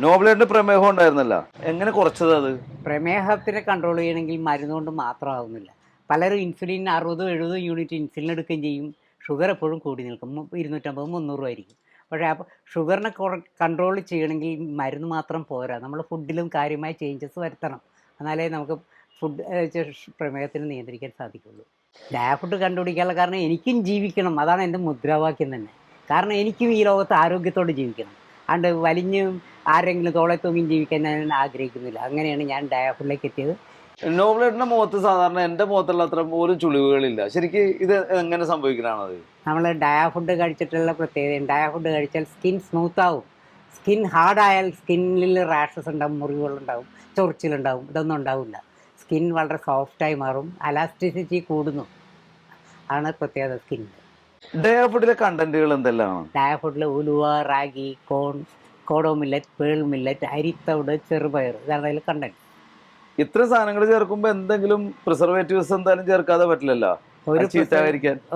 നോബിലേറ്റിന് പ്രമേഹം ഉണ്ടായിരുന്നല്ല. എങ്ങനെ കുറച്ചത് അത്? പ്രമേഹത്തിനെ കൺട്രോൾ ചെയ്യണമെങ്കിൽ മരുന്ന് കൊണ്ട് മാത്രമാവുന്നില്ല പലരും ഇൻസുലിൻ അറുപതും എഴുപതും യൂണിറ്റ് ഇൻസുലിൻ എടുക്കുകയും ചെയ്യും. ഷുഗർ എപ്പോഴും കൂടി നിൽക്കും. ഇരുന്നൂറ്റമ്പത് മുന്നൂറും ആയിരിക്കും. പക്ഷേ അപ്പോൾ ഷുഗറിനെ കൺട്രോൾ ചെയ്യണമെങ്കിൽ മരുന്ന് മാത്രം പോരാ. നമ്മൾ ഫുഡിലും കാര്യമായ ചേഞ്ചസ് വരുത്തണം. എന്നാലേ നമുക്ക് ഫുഡ് പ്രമേഹത്തിന് നിയന്ത്രിക്കാൻ സാധിക്കുള്ളൂ. ഡയഫുഡ് കണ്ടുപിടിക്കാനുള്ള കാരണം എനിക്കും ജീവിക്കണം. അതാണ് എന്റെ മുദ്രാവാക്യം തന്നെ. കാരണം എനിക്കും ഈ ലോകത്ത് ആരോഗ്യത്തോടെ ജീവിക്കണം. അണ്ട് വലിഞ്ഞും ആരെങ്കിലും തോളെ തൂങ്ങിയും ജീവിക്കാൻ ഞാൻ ആഗ്രഹിക്കുന്നില്ല. അങ്ങനെയാണ് ഞാൻ ഡയാഫിലേക്ക് എത്തിയത്. നോബിലേറ്റിന്റെ മുഖത്ത് സാധാരണ എന്റെ മുഖത്തുള്ള അത്ര പോലും ചുളിവുകളില്ല. ശരിക്കും ഇത് എങ്ങനെ സംഭവിക്കണത് നമ്മൾ ഡയ ഫുഡ് കഴിച്ചിട്ടുള്ള പ്രത്യേകത ഡയ ഫുഡ് കഴിച്ചാൽ സ്കിൻ സ്മൂത്ത് ആവും. സ്കിൻ ഹാർഡ് ആയാൽ സ്കിന്നിൽ റാഷസ് ഉണ്ടാവും മുറിവുകളുണ്ടാവും ചൊറിച്ചിലുണ്ടാവും ഇതൊന്നും ഉണ്ടാവില്ല. സ്കിൻ വളരെ സോഫ്റ്റായി മാറും. അലാസ്റ്റിസിറ്റി കൂടുന്നു. ആണ് പ്രത്യേകത സ്കിന്നിൽ ഡേ കണ്ടന്റുകൾ എന്തെല്ലാം? ഡയ ഉലുവ ragi corn kodo millet pearl millet അരിത്തവിട് ചെറുപയർ ഇതാണ് അതിൽ കണ്ടന്റ് ഇത്ര സാധനങ്ങൾ ചേർക്കുമ്പോൾ എന്തെങ്കിലും പ്രിസർവേറ്റീവ്സ് എന്തായാലും ചേർക്കാതെ പറ്റില്ലല്ലോ? ഒരു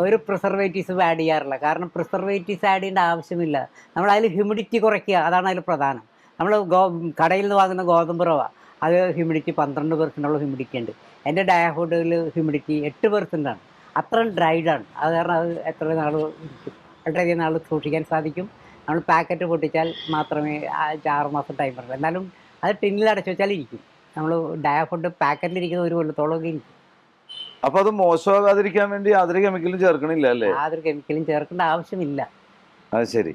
ഒരു പ്രിസർവേറ്റീവ്സും ആഡ് ചെയ്യാറില്ല. കാരണം പ്രിസർവേറ്റീവ്സ് ആഡ് ചെയ്യേണ്ട ആവശ്യമില്ല. നമ്മൾ അതിൽ ഹ്യൂമിഡിറ്റി കുറയ്ക്കുക അതാണ് അതിൽ പ്രധാനം. നമ്മൾ ഗോ കടയിൽ നിന്ന് വാങ്ങുന്ന ഗോതമ്പ് റവ അത് ഹ്യൂമിഡിറ്റി പന്ത്രണ്ട് പെർസെന്റുള്ള ഹ്യൂമിഡിറ്റി ഉണ്ട്. എന്റെ ഡയഹോഡിൽ ഹ്യൂമിഡിറ്റി എട്ട് പെർസെന്റ് ആണ്. അത്രയും ഡ്രൈഡാണ്. അത് കാരണം അത് എത്ര നാൾ ഇരിക്കും. വളരെയധികം നാൾ സൂക്ഷിക്കാൻ സാധിക്കും. നമ്മൾ പാക്കറ്റ് പൊട്ടിച്ചാൽ മാത്രമേ ആറ് മാസം ടൈം ഉള്ളൂ. എന്നാലും അത് ടിന്നിൽ അടച്ചു വെച്ചാൽ ഇരിക്കും. നമ്മൾ ഡയ ഫുഡ് പാക്കറ്റിലിരിക്കുന്ന ഒരു കൊല്ലത്തോളമൊക്കെ ഇരിക്കും. അപ്പൊ അത് മോശമാകാതിരിക്കാൻ വേണ്ടി യാതൊരു കെമിക്കലും ചേർക്കണില്ല അല്ലേ? യാതൊരു കെമിക്കലും ചേർക്കേണ്ട ആവശ്യമില്ല. അത് ശരി.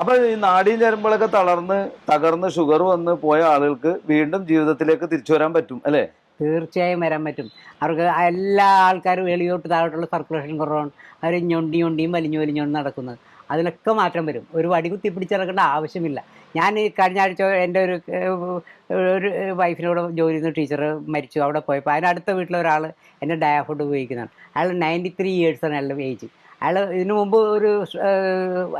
അപ്പൊ ഈ നാടിയും ചേരുമ്പോഴൊക്കെ തളർന്ന് തകർന്ന് ഷുഗർ വന്ന് പോയ ആളുകൾക്ക് വീണ്ടും ജീവിതത്തിലേക്ക് തിരിച്ചു വരാൻ പറ്റും അല്ലേ? തീർച്ചയായും വരാൻ പറ്റും. അവർക്ക് എല്ലാ ആൾക്കാരും വെളിയോട്ട് താഴോട്ടുള്ള സർക്കുലേഷൻ കുറവാണ്. അവർ ഞൊണ്ടി ഞൊണ്ടിയും വലിഞ്ഞു വലിഞ്ഞുകൊണ്ട് നടക്കുന്നത്. അതിലൊക്കെ മാറ്റം വരും. ഒരു വടി കുത്തി പിടിച്ചിറക്കേണ്ട ആവശ്യമില്ല. ഞാൻ ഈ കഴിഞ്ഞ ആഴ്ച എന്റെ ഒരു ഒരു വൈഫിനോട് ജോലി ചെയ്യുന്ന ടീച്ചർ മരിച്ചു. അവിടെ പോയപ്പോൾ അതിനടുത്ത വീട്ടിലെ ഒരാൾ എന്റെ ഡയ ഫുഡ് ഉപയോഗിക്കുന്നതാണ്. അയാൾ നയന്റി ത്രീ ഇയേഴ്സാണ് അയാളുടെ ഏജ് അയാൾ ഇതിനു മുമ്പ് ഒരു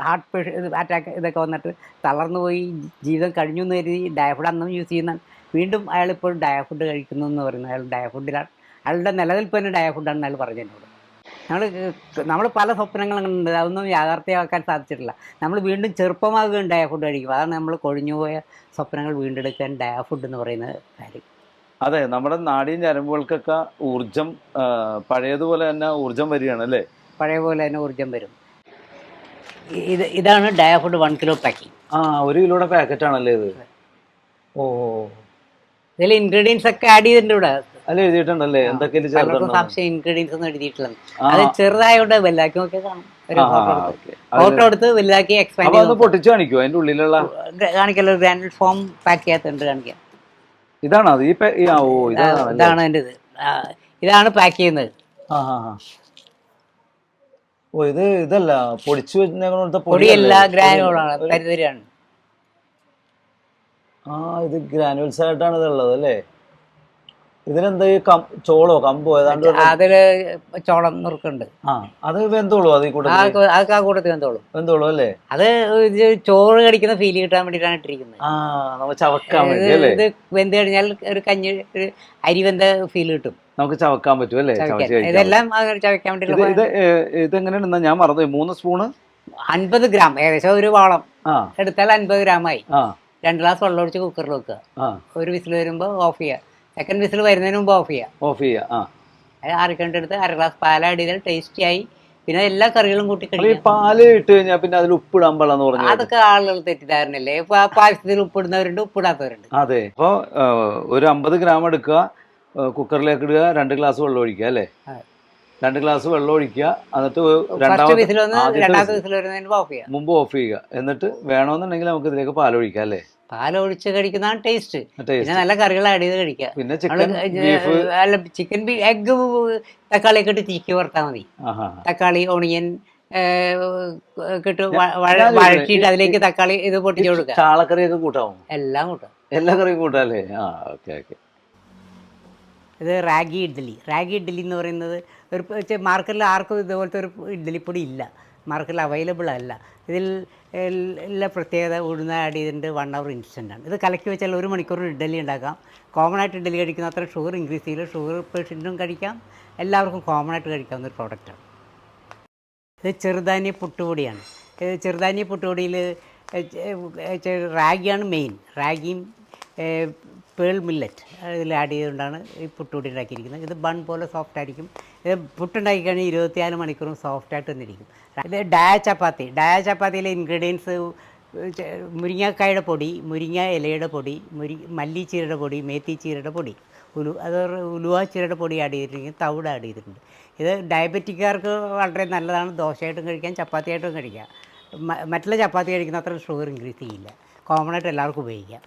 ഹാർട്ട് അറ്റാക്ക് ഇതൊക്കെ വന്നിട്ട് തളർന്നു പോയി. ജീവിതം കഴിഞ്ഞു എന്ന് കരുതി ഡയഫുഡ് അന്നും യൂസ് ചെയ്യുന്ന വീണ്ടും അയാൾ ഇപ്പോൾ ഡയഫുഡ് കഴിക്കുന്നു എന്ന് പറയുന്നത് അയാൾ ഡയ ഫുഡിലാണ്. അയാളുടെ നിലനിൽപ്പ് തന്നെ ഡയ ഫുഡാണെന്ന് അയാൾ പറഞ്ഞു എന്നോട് നമ്മൾ നമ്മൾ പല സ്വപ്നങ്ങളും ഉണ്ട് അതൊന്നും യാഥാർത്ഥ്യമാക്കാൻ സാധിച്ചിട്ടില്ല. നമ്മൾ വീണ്ടും ചെറുപ്പമാകുകയും ഡയഫുഡ് കഴിക്കും. അതാണ് നമ്മൾ കൊഴിഞ്ഞുപോയ സ്വപ്നങ്ങൾ വീണ്ടെടുക്കാൻ ഡയഫുഡ് എന്ന് പറയുന്ന കാര്യം. അതെ നമ്മുടെ നാടിയും ഞരമ്പുകൾക്കൊക്കെ ഊർജം പഴയതുപോലെ തന്നെ ഊർജം വരികയാണ് അല്ലേ? പഴയ പോലെ തന്നെ ഊർജം വരും. ഇത് ഇതാണ് ഡയഫുഡ് വൺ കിലോ പാക്കിംഗ്. ആ ഒരു കിലോയുടെ പാക്കറ്റ് ആണല്ലേ ഇത് ഓ. ഇതിൽ ഇൻഗ്രീഡിയൻസ് ഒക്കെ ആഡ് ചെയ്തിട്ടുണ്ട് ഇവിടെ. അല്ല എഴുതിയിട്ടുണ്ടല്ലേ? എന്തൊക്കെ? സംശയം ഇൻഗ്രീഡിയൻസ് ഒന്നും എഴുതിയിട്ടുള്ളത് ആ, അത് ചെറുതായോണ്ട് വലുതാക്കി നോക്കിയാൽ കാണും. ഒരു ഫോട്ടോ എടുത്ത്. ഓക്കേ. അത് ഫോട്ടോ വലുതാക്കി എക്സ്പാൻഡ് പൊട്ടിച്ചു അതിന്റെ ഉള്ളിലുള്ള കാണിക്കല്ലോ ഗ്രാൻഡ് ഫോം പാക്ക് ചെയ്യാത്തുണ്ട് കാണിക്കാം. ഇതാണോ ഇതാണ് എന്റെ ഇത്. ഇതാണ് പാക്ക് ചെയ്യുന്നത്. ഓ ഇത് ഇതല്ല. പൊടിച്ചു പൊടിയല്ല? ഗ്രാനുകളാണ് തരിതരിയാണ്. ആ ഇത് ഗ്രാനുവൽസ് ആയിട്ടാണ് ഇതുള്ളത് അല്ലേ? ഇതിനെന്താ ഈ കം ചോളോ കമ്പോ ഏതാണ്ട് അതിൽ ചോളം നുറുക്കുണ്ട്. ആ അത് വെന്തോളൂ അത് ഈ കൂടെ ആ അതൊക്കെ ആ കൂട്ടത്തിൽ വെന്തോളൂ. വെന്തോളൂ അല്ലേ? അത് ഇത് ചോറ് കടിക്കുന്ന ഫീൽ കിട്ടാൻ വേണ്ടിയിട്ടാണ് ഇട്ടിരിക്കുന്നത്. ആ നമുക്ക് ചവക്കാൻ വേണ്ടി അല്ലേ? ഇത് വെന്ത് കഴിഞ്ഞാൽ ഒരു കഞ്ഞി ഒരു അരി വെന്ത ഫീൽ കിട്ടും. നമുക്ക് ചവക്കാൻ പറ്റും അല്ലേ? ഇതെല്ലാം ചവയ്ക്കാൻ വേണ്ടിയിട്ടുള്ള ഇത് ഏ, ഞാൻ മറന്നു മൂന്ന് സ്പൂണ്? അൻപത് ഗ്രാം ഏകദേശം ഒരു വാളം എടുത്താൽ അൻപത് ഗ്രാമായി ആ. രണ്ട് ഗ്ലാസ് വെള്ളം ഒഴിച്ച് കുക്കറിൽ വെക്കുക. ഒരു വിസിൽ വരുമ്പോൾ ഓഫ് ചെയ്യുക സെക്കൻഡ് വിസിൽ വരുന്നതിന് മുമ്പ് ഓഫ് ചെയ്യുക ഓഫ് ചെയ്യുക ആ. അത് ആറിക്കണ്ടെടുത്ത് അര ഗ്ലാസ് പാൽ ആഡ് ചെയ്താൽ ടേസ്റ്റി ആയി. പിന്നെ എല്ലാ കറികളും കൂട്ടി കഴിക്കും. പാൽ ഇട്ട് കഴിഞ്ഞാൽ പിന്നെ അതിൽ ഉപ്പിടാൻ പാടാന്ന് പറഞ്ഞു അതൊക്കെ ആളുകൾ തെറ്റിദ്ധാരണല്ലേ ഇപ്പൊ പായസത്തിൽ ഉപ്പിടുന്നവരുണ്ട് ഉപ്പിടാത്തവരുണ്ട്. അതെ. അപ്പോൾ ഒരു അമ്പത് ഗ്രാം എടുക്കുക കുക്കറിലേക്ക് ഇടുക രണ്ട് ഗ്ലാസ് വെള്ളം ഒഴിക്കുക അല്ലേ? രണ്ട് ഗ്ലാസ് വെള്ളം ഒഴിക്കുക എന്നിട്ട് രണ്ടാമത്തെ മുമ്പ് ഓഫ് ചെയ്യുക മുമ്പ് ഓഫ് ചെയ്യുക. എന്നിട്ട് വേണമെന്നുണ്ടെങ്കിൽ നമുക്ക് ഇതിലേക്ക് പാൽ ഒഴിക്കാം അല്ലേ? പാൽ ഒഴിച്ച് കഴിക്കുന്നതാണ് ടേസ്റ്റ്. പിന്നെ നല്ല കറികൾ ആഡ് ചെയ്ത് കഴിക്കുക. പിന്നെ അല്ല ചിക്കൻ ബീ എഗ്ഗ് തക്കാളിയൊക്കെ ഇട്ട് ചീക്കി വറുത്താൽ മതി. തക്കാളി ഓണിയൻ കിട്ടു വഴറ്റിയിട്ട് അതിലേക്ക് തക്കാളി ഇത് പൊട്ടിച്ചു കൊടുക്കുക. ചാളക്കറിയൊക്കെ കൂട്ടാമോ എല്ലാം കൂട്ടാം. എല്ലാ കറിയും കൂട്ടാല്ലേ ആ ഓക്കെ ഓക്കെ. ഇത് റാഗി ഇഡ്ഡലി. റാഗി ഇഡ്ഡലി എന്ന് പറയുന്നത് ഒരു മാർക്കറ്റിൽ ആർക്കും ഇതുപോലത്തെ ഒരു ഇഡ്ഡലിപ്പൊടി ഇല്ല. മാർക്കറ്റിൽ അവൈലബിൾ അല്ല. ഇതിൽ എല്ലാ പ്രത്യേകത ഉഴുന്ന ആഡ് ചെയ്തിട്ടുണ്ട് വൺ അവർ ആണ്. ഇത് കലക്കി വെച്ചാൽ ഒരു മണിക്കൂർ ഇഡ്ഡലി ഉണ്ടാക്കാം. കോമൺ ആയിട്ട് ഇഡ്ഡലി കഴിക്കുന്ന അത്ര ഷുഗർ ഇൻക്രീസ് ചെയ്യില്ല. ഷുഗർ പേഷ്യന്റും കഴിക്കാം. എല്ലാവർക്കും കോമൺ ആയിട്ട് കഴിക്കാവുന്ന ഒരു പ്രോഡക്റ്റാണ് ഇത് ചെറുധാന്യ പുട്ടുപൊടിയാണ്. ചെറുധാന്യ പുട്ടുപൊടിയിൽ റാഗിയാണ് മെയിൻ റാഗിയും പേൾ മില്ലറ്റ് ഇതിൽ ആഡ് ചെയ്തുകൊണ്ടാണ് ഈ പുട്ടുകൂടി ഉണ്ടാക്കിയിരിക്കുന്നത്. ഇത് ബൺ പോലെ സോഫ്റ്റ് ആയിരിക്കും. ഇത് പുട്ടുണ്ടാക്കി കഴിഞ്ഞാൽ ഇരുപത്തിനാല് മണിക്കൂറും സോഫ്റ്റായിട്ട് തന്നിരിക്കും ഇത് ഡയ ചപ്പാത്തി. ഡയ ചപ്പാത്തിയിലെ ഇൻഗ്രീഡിയൻസ് മുരിങ്ങക്കായുടെ പൊടി മുരിങ്ങ ഇലയുടെ പൊടി മുരി മല്ലിച്ചീരയുടെ പൊടി മേത്തിച്ചീരയുടെ പൊടി ഉലു അത് ഉലുവാച്ചീരയുടെ ചീരയുടെ പൊടി ആഡ് ചെയ്തിട്ടുണ്ട് തവിട് ആഡ് ചെയ്തിട്ടുണ്ട്. ഇത് ഡയബറ്റിക്കാർക്ക് വളരെ നല്ലതാണ്. ദോശയായിട്ടും കഴിക്കാം ചപ്പാത്തിയായിട്ടും കഴിക്കാം. മറ്റുള്ള ചപ്പാത്തി കഴിക്കുന്ന അത്ര ഷുഗർ ഇൻക്രീസ് ചെയ്യില്ല. കോമൺ ആയിട്ട് എല്ലാവർക്കും ഉപയോഗിക്കാം.